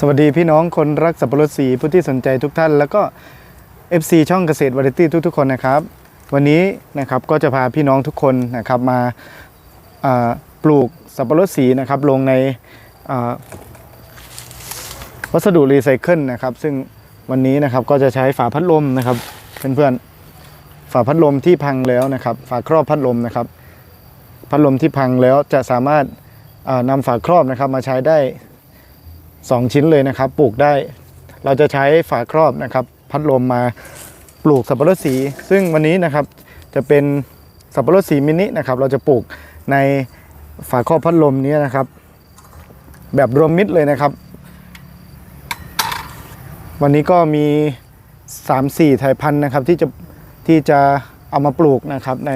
สวัสดีพี่น้องคนรักสับปะรดสีผู้ที่สนใจทุกท่าน แล้วก็ FC ช่องเกษตรวาไรตี้ทุก ๆ คนนะครับ วันนี้นะครับก็จะพาพี่น้องทุกคนนะครับมาาปลูกสับปะรดสีนะครับลงในวัสดุรีไซเคิลนะครับ ซึ่งวันนี้นะครับก็จะใช้ฝาพัดลมนะครับเพื่อนๆฝาพัดลมที่พังแล้วนะครับ ฝาครอบพัดลมนะครับ พัดลมที่พังแล้วจะสามารถอ่านำฝาครอบนะครับมาใช้ได้ 2 ชิ้นเลยนะครับ ปลูกได้ เราจะใช้ฝาครอบนะครับ พัดลมมาปลูกสับปะรดสี ซึ่งวันนี้นะครับจะเป็นสับปะรดสีมินินะครับ เราจะปลูกในฝาครอบพัดลมนี้นะครับ แบบรวมมิตรเลยนะครับ วันนี้ก็มี 3-4ไทยพันธุ์นะครับที่จะที่จะเอามาปลูกนะครับใน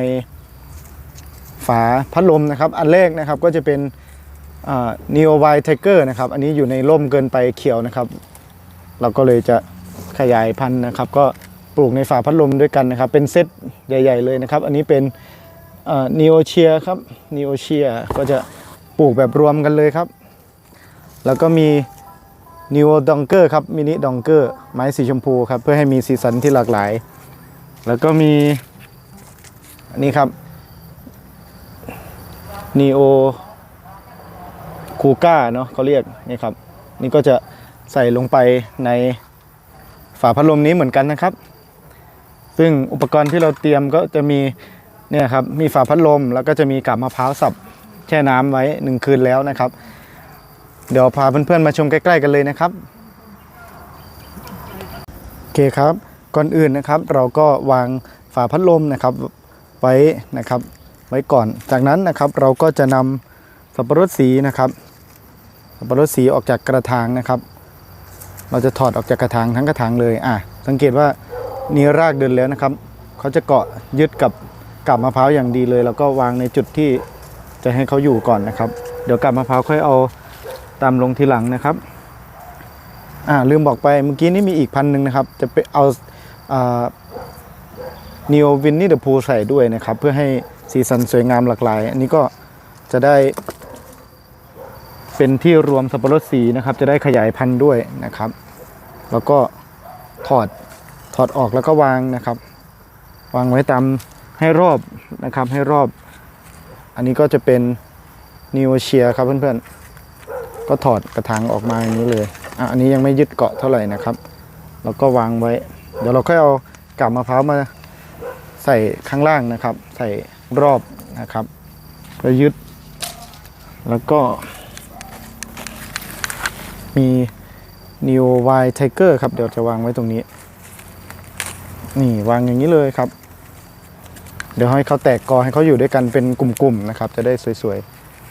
ฝาพัดลมนะครับ อันแรกนะครับก็จะเป็น นีโอไวไทเกอร์นะครับ อันนี้อยู่ในร่มเกินไปเขียวนะครับ เราก็เลยจะขยายพันธุ์นะครับ ก็ปลูกในฝาพัดลมด้วยกันนะครับ เป็นเซตใหญ่ ๆ เลยนะครับ อันนี้เป็นนีโอเชียครับนีโอเชียก็จะปลูกแบบรวมกันเลยครับ แล้วก็มีนิโอดองเกอร์ครับมินิดองเกอร์ไม้สีชมพูครับ เพื่อให้มีสีสันที่หลากหลาย แล้วก็มี อันนี้ครับนีโอ คูก้าเนาะเขาเรียกนี่ครับ นี่ก็จะใส่ลงไปในฝาพัดลมนี้เหมือนกันนะครับ ซึ่งอุปกรณ์ที่เราเตรียมก็จะมีเนี่ยครับมีฝาพัดลมแล้วก็จะมีกับมะพร้าวสับแช่น้ำไว้หนึ่งคืนแล้วนะครับ เดี๋ยวพาเพื่อนๆมาชมใกล้ๆกันเลยนะครับโอเคครับก่อนอื่นนะครับ เราก็วางฝาพัดลมนะครับไว้นะครับไว้ก่อน จากนั้นนะครับเราก็จะนำสับปะรดสีนะครับ สับปะรดสีออกจากกระถางนะครับ เราจะถอดออกจากกระถางทั้งกระถางเลยอะสังเกตว่านี่รากเดินแล้วนะครับเขาจะเกาะยึดกับกับมะพร้าวอย่างดีเลย แล้วก็วางในจุดที่จะให้เขาอยู่ก่อนนะครับ เดี๋ยวกับมะพร้าวค่อยเอาตามลงทีหลังนะครับอ่าลืมบอกไปเมื่อกี้นี่มีอีกพันหนึ่งนะครับ จะไปเอาอ่านีโอวินนี่เดอะพูใส่ด้วยนะครับ เพื่อให้สีสันสวยงามหลากหลาย อันนี้ก็จะได้ เป็นที่รวมสับปะรดสีนะครับ จะได้ขยายพันธุ์ด้วยนะครับ แล้วก็ถอดถอดออกแล้วก็วางนะครับ วางไว้ตามให้รอบนะครับ ให้รอบ อันนี้ก็จะเป็นนิวเชียครับเพื่อนๆ ก็ถอดกระถางออกมาอย่างนี้เลยอะอันนี้ยังไม่ยึดเกาะเท่าไหร่นะครับ แล้วก็วางไว้ เดี๋ยวเราค่อยเอากาบมะพร้าวมาใส่ข้างล่างนะครับ ใส่รอบนะครับแล้วยึด แล้วก็ มี Neo Y Tiger ครับ เดี๋ยวจะวางไว้ตรงนี้ นี่วางอย่างนี้เลยครับ เดี๋ยวให้เขาแตกกอให้เขาอยู่ด้วยกันเป็นกลุ่มๆนะครับ จะได้สวย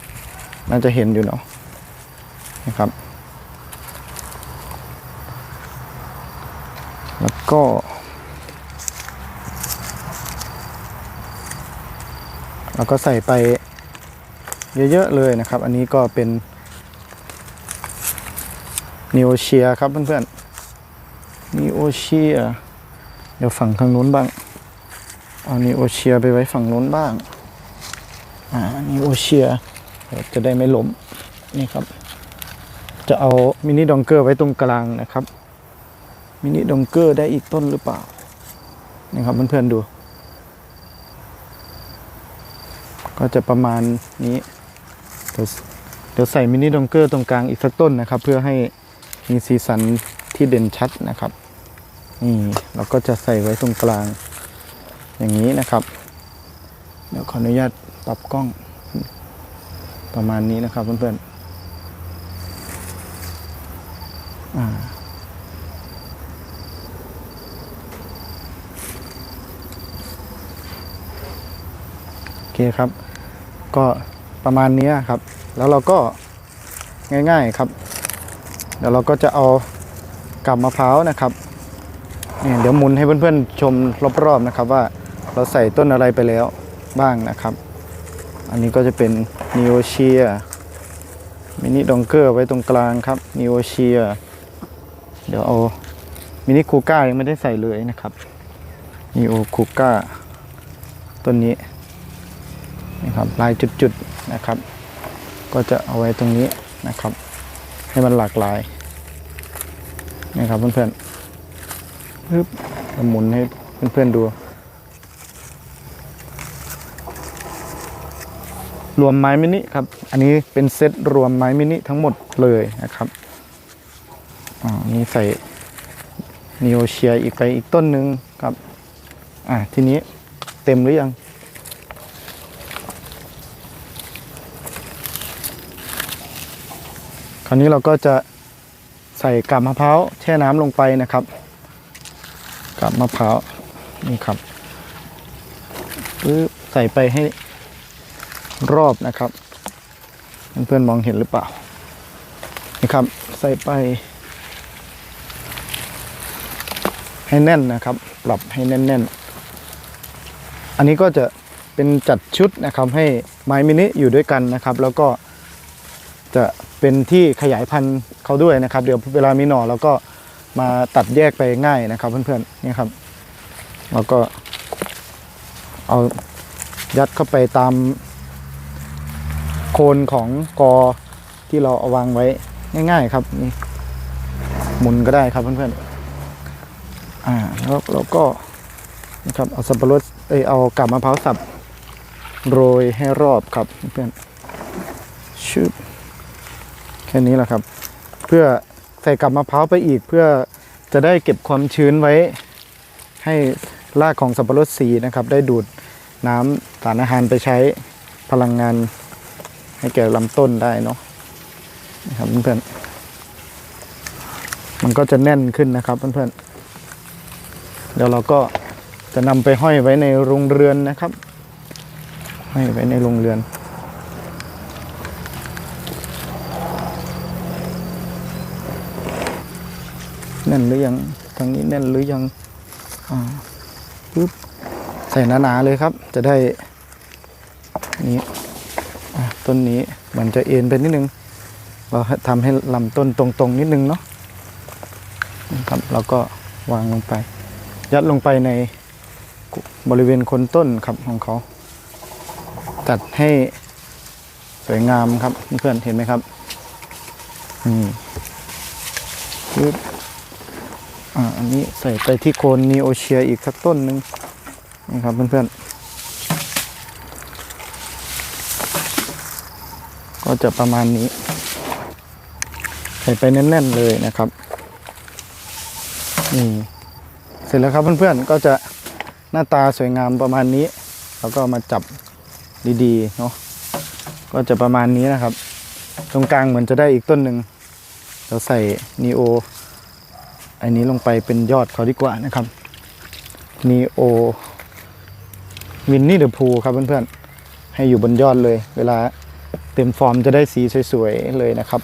ๆ น่าจะเห็นอยู่เนาะนะครับ แล้วก็เราก็ใส่ไปเยอะๆเลยนะครับ อันนี้ก็เป็น นิโอเชียครับเพื่อนๆนิโอเชียเดี๋ยวฝั่งทางนู้นบ้าง เอานิโอเชียไปไว้ฝั่งนู้นบ้าง อ่านิโอเชียจะได้ไม่ล้มนี่ครับ จะเอามินิดองเกอร์ไว้ตรงกลางนะครับ มินิดองเกอร์ได้อีกต้นหรือเปล่า นี่ครับเพื่อนๆดู ก็จะประมาณนี้เดี๋ยวเดี๋ยวใส่มินิดองเกอร์ตรงกลางอีกสักต้นนะครับ เพื่อให้ มีสีสันที่เด่นชัดนะครับ นี่เราก็จะใส่ไว้ตรงกลางอย่างนี้นะครับ เดี๋ยวขออนุญาตปรับกล้องประมาณนี้นะครับเพื่อนๆอ่าโอเคครับ ก็ประมาณนี้ครับ แล้วเราก็ง่าย ๆครับ เดี๋ยวเราก็จะเอากับมะพร้าวนะครับเนี่ยเดี๋ยวหมุนให้เพื่อนๆชมรอบๆนะครับว่าเราใส่ต้นอะไรไปแล้วบ้างนะครับ อันนี้ก็จะเป็นนิโอเชียมินิดองเกอร์ไว้ตรงกลางครับนิโอเชียเดี๋ยวเอามินิคูก้ายังไม่ได้ใส่เลยนะครับนิโอคูก้าต้นนี้นะครับลายจุดๆนะครับ ก็จะเอาไว้ตรงนี้นะครับ ให้มันหลากหลายนี่ครับเพื่อนๆปึ๊บเราหมุนให้เพื่อนๆดูรวมไม้มินิครับ อันนี้เป็นเซตรวมไม้มินิทั้งหมดเลยนะครับอ่านี่ใส่นิโอเชียอีกไปอีกต้นหนึ่งครับ อ่าทีนี้เต็มหรือยัง ราวนี้เราก็จะใส่กาบมะพร้าวแช่น้ำลงไปนะครับกาบมะพร้าวนี่ครับปึ๊บใส่ไปให้รอบนะครับเพื่อนๆมองเห็นหรือเปล่านี่ครับ ใส่ไป ให้แน่นนะครับ ปรับให้แน่นๆ อันนี้ก็จะเป็นจัดชุดนะครับ ให้ไม้มินิอยู่ด้วยกันนะครับ แล้วก็ จะเป็นที่ขยายพันธุ์เขาด้วยนะครับ เดี๋ยวเวลามีหน่อเราก็มาตัดแยกไปง่ายนะครับ เพื่อนๆนี่ครับแล้วก็เอายัดเข้าไปตามโคนของกอที่เราเอาวางไว้ง่าย ๆ ครับนี่หมุนก็ได้ครับเพื่อนๆอ่าแล้วเราก็นะครับเอาสับปะรดเอยเอากาบมะพร้าวสับโรยให้รอบครับเพื่อนๆชึบ แค่นี้แหละครับ เพื่อใส่กับมะพร้าวไปอีกเพื่อจะได้เก็บความชื้นไว้ ให้รากของสับปะรดสีนะครับ ได้ดูดน้ำสารอาหารไปใช้พลังงาน ให้แก่ลำต้นได้เนาะนะครับเพื่อนๆมันก็จะแน่นขึ้นนะครับเพื่อนๆเดี๋ยวเราก็จะนำไปห้อยไว้ในโรงเรือนนะครับห้อยไว้ในโรงเรือน แน่นหรือยังทางนี้แน่นหรือยังอ่าปึ๊บใส่หนาๆเลยครับ จะได้นี่ต้นนี้มันจะเอ็นไปนิดนึง เราทำให้ลำต้นตรงๆ นิดนึงเนาะนะครับเราก็วางลงไป ยัดลงไปในบริเวณโคนต้นครับของเขา ตัดให้สวยงามครับเพื่อนเห็นไหมครับอืมปึ๊บ นี้ใส่ไปที่โคนนีโอเชียอีกสักต้นหนึ่งนะครับเพื่อนๆ ก็จะประมาณนี้ ใส่ไปแน่นๆเลยนะครับ นี่ เสร็จแล้วครับเพื่อนๆ ก็จะหน้าตาสวยงามประมาณนี้ แล้วก็มาจับดีๆเนาะ ก็จะประมาณนี้นะครับ ตรงกลางเหมือนจะได้อีกต้นหนึ่งเราใส่นีโอ อันนี้ลงไปเป็นยอดเขาดีกว่านะครับนีโอวินนี่เดอะพูครับเพื่อนๆ ให้อยู่บนยอดเลย เวลาเต็มฟอร์มจะได้สีสวยๆเลยนะครับ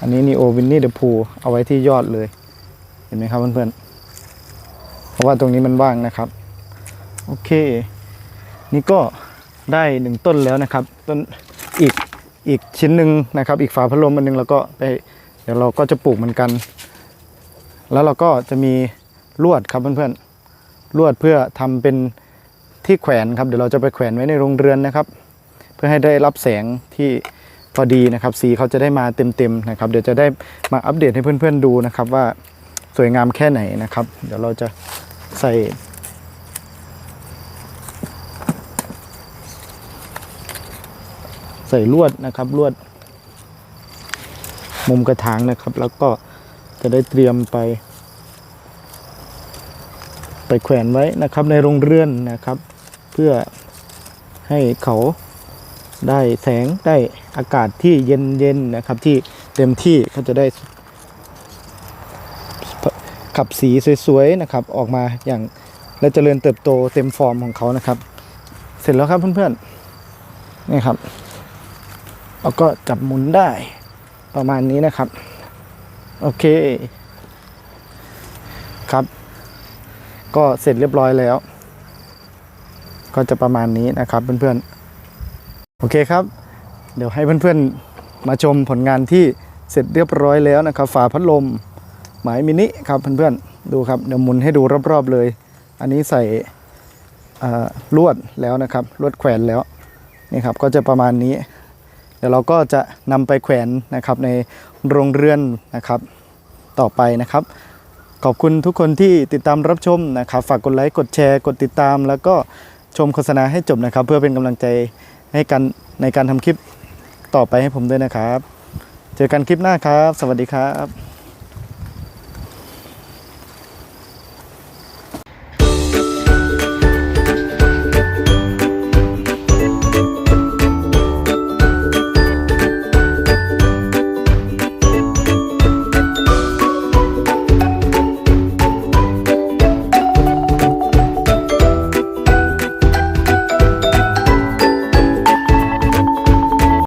อันนี้นีโอวินนี่เดอะพูเอาไว้ที่ยอดเลย เห็นไหมครับเพื่อนๆ เพราะว่าตรงนี้มันว่างนะครับ โอเค นี่ก็ได้หนึ่งต้นแล้วนะครับ ต้นอีกอีกชิ้นหนึ่งนะครับ อีกฝาพัดลมอันหนึงแล้วก็ไปเดี๋ยวเราก็จะปลูกเหมือนกัน แล้วเราก็จะมีลวดครับเพื่อนๆลวดเพื่อทำเป็นที่แขวนครับเดี๋ยวเราจะไปแขวนไว้ในโรงเรือนนะครับ เพื่อให้ได้รับแสงที่พอดีนะครับ สีเขาจะได้มาเต็มๆนะครับ เดี๋ยวจะได้มาอัปเดตให้เพื่อนๆดูนะครับว่าสวยงามแค่ไหนนะครับ เดี๋ยวเราจะใส่ใส่ลวดนะครับลวด มุมกระถางนะครับ แล้วก็ จะได้เตรียมไป ไปแขวนไว้นะครับในโรงเรือนนะครับ เพื่อให้เขาได้แสงได้อากาศที่เย็นๆนะครับ ที่เต็มที่เขาจะได้ขับสีสวยๆนะครับ ออกมาอย่างและเจริญเติบโตเต็มฟอร์มของเขานะครับ เสร็จแล้วครับเพื่อนๆนี่ครับแล้วก็จับหมุนได้ประมาณนี้นะครับ โอเค ครับ ก็เสร็จเรียบร้อยแล้ว ก็จะประมาณนี้นะครับเพื่อนๆ โอเคครับ เดี๋ยวให้เพื่อนๆ มาชมผลงานที่เสร็จเรียบร้อยแล้วนะครับ ฝาพัดลม หมายมินิครับเพื่อนๆ ดูครับ เดี๋ยวหมุนให้ดูรอบๆเลย อันนี้ใส่ลวดแล้วนะครับ ลวดแขวนแล้ว นี่ครับ ก็จะประมาณนี้ เดี๋ยวเราก็จะนำไปแขวนนะครับในโรงเรือนนะครับต่อไปนะครับ ขอบคุณทุกคนที่ติดตามรับชมนะครับ ฝากกดไลค์กดแชร์ กดติดตาม แล้วก็ชมโฆษณาให้จบนะครับ เพื่อเป็นกำลังใจให้กันในการทำคลิปต่อไปให้ผมด้วยนะครับ เจอกันคลิปหน้าครับ สวัสดีครับ